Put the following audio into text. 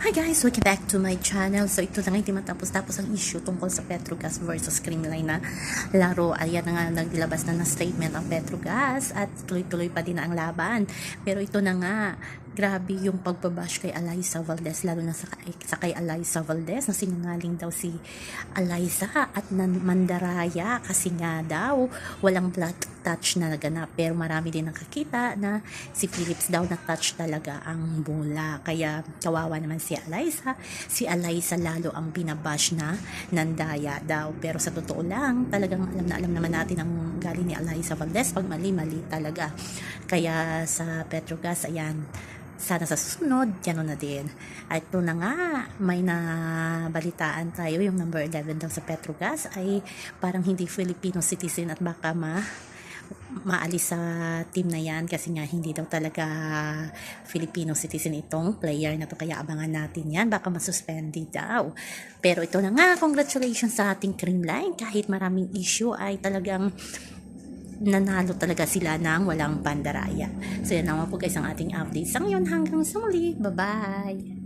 Hi guys! Welcome back to my channel. So ito na nga hindi matapos-tapos ang issue tungkol sa Petrogas versus Creamline na laro. Ayan na nga naglabas na ng statement ang Petrogas at tuloy-tuloy pa din ang laban. Pero ito na nga, grabe yung pagbabash kay Eliza Valdez lalo na sa, sa kay Eliza Valdez na sinungaling daw si Eliza at nan mandaraya kasi nga daw walang blood touch na naganap. Pero marami din nakakita na si Phillips daw na touch talaga ang bola kaya kawawa naman si Eliza. Si Eliza lalo ang binabash na nandaya daw. Pero sa totoo lang talagang alam na alam naman natin ang galing ni Eliza Valdez pag mali-mali talaga. Kaya sa Petrogas ayan sana sa susunod, gano'n na din. At ito na nga, may nabalitaan tayo, yung number 11 daw sa Petrogas ay parang hindi Filipino citizen at baka ma maalis sa team na yan kasi nga hindi daw talaga Filipino citizen itong player na to kaya abangan natin yan. Baka masuspended daw. Pero ito na nga congratulations sa ating Creamline. Kahit maraming issue ay talagang nanalo talaga sila ng walang pandaraya. So yan naman po guys ang ating update sa ngayon hanggang sa muli. Bye-bye!